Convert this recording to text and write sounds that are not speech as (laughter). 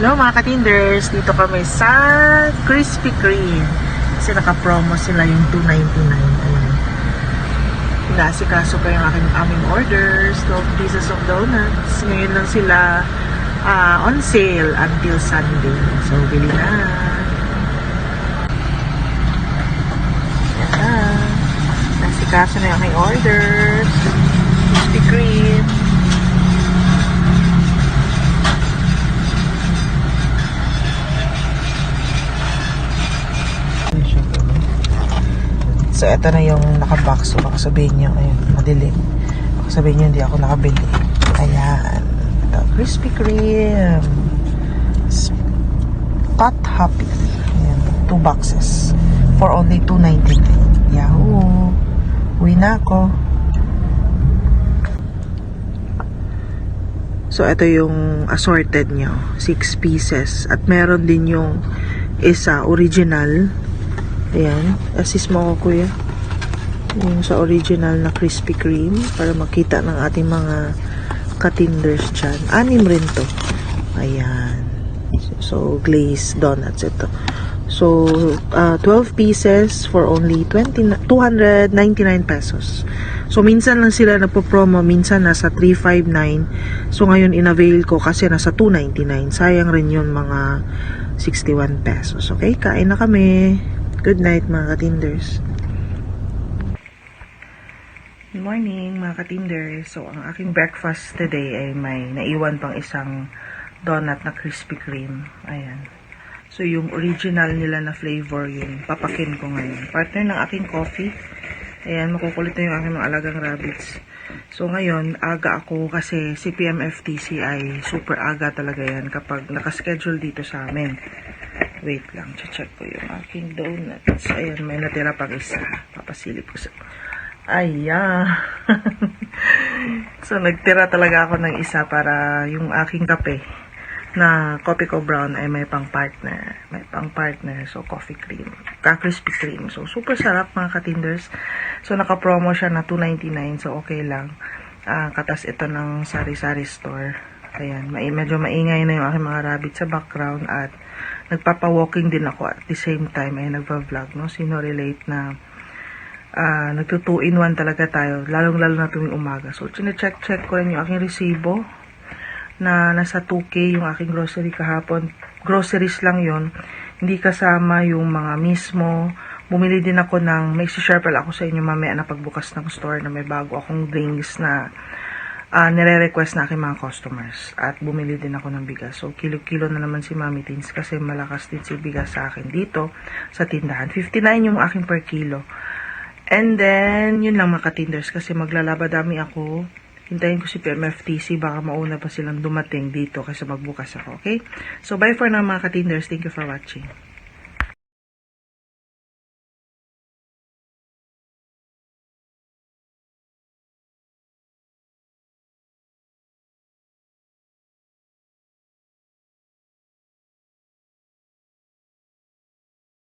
Hello mga katinders, dito kami sa Krispy Kreme. Kasi naka-promo sila yung 2.99. Ayan. Pinasikaso ko yung aking aming orders, 12 pieces of donuts. Ngayon lang sila ah, on sale until Sunday. So, bili na. Yan na. Na yung aking orders. Krispy Kreme. So, ito na yung nakabox. So, baka sabihin nyo, ayun, madilim. Baka sabihin nyo, hindi ako nakabili. Ayan. Ito, Krispy Kreme. Spot Happy. Ayan, two boxes. For only $2.99. Yahoo! Uwi na ako. So, ito yung assorted nyo. Six pieces. At meron din yung isa, original. Ayan. Assist mo ako, kuya. Yung sa original na Krispy Kreme. Para makita ng ating mga katinders dyan. Anim rin to. Ayan. So, glazed donuts ito. So, uh, 12 pieces for only 20, 299 pesos. So, minsan lang sila nagpo-promo, minsan nasa 359. So, ngayon in-avail ko kasi nasa 299. Sayang rin yun mga 61 pesos. Okay, kain na kami. Good night mga katinders. Good morning mga katinders. So, ang aking breakfast today ay may naiwan pang isang donut na Krispy Kreme. Ayan. So, yung original nila na flavor, yung papakin ko ngayon. Partner ng aking coffee. Ayan, makukulit na yung aking mga alagang rabbits. So, ngayon, aga ako kasi si PMFTC ay super aga talaga yan kapag nakaschedule dito sa amin. Wait lang, check ko yung aking donuts. Ayan, may natira pang isa. Papasilip ko sa... Ayan. (laughs) so, nagtira talaga ako ng isa para yung aking kape na coffee ko brown ay may pang partner. May pang partner. So, coffee cream. Ka-crispy cream. So, super sarap mga katinders. So, naka-promo siya na 2.99. So, okay lang. Ah, katas ito ng sari-sari store. Ayan. May, medyo maingay na yung aking mga rabbit sa background at nagpapa-walking din ako at the same time ay nagva-vlog, no? Sino relate na ah nagto 2 in 1 talaga tayo, lalong-lalo na tuwing umaga. So, chine-check-check ko rin yung aking resibo na nasa 2K yung aking grocery kahapon. Groceries lang yon Hindi kasama yung mga mismo. Bumili din ako ng, may share pala ako sa inyo mamaya na pagbukas ng store na may bago akong drinks na ah nire-request na aking mga customers. At bumili din ako ng bigas. So, kilo-kilo na naman si Mami Teens kasi malakas din si bigas sa akin dito sa tindahan. 59 yung aking per kilo. And then, yun lang mga katinders kasi maglalabadami ako. Hintayin ko si PMFTC, baka mauna pa silang dumating dito kasi magbukas ako, okay? So, bye for now mga katinders. Thank you for watching.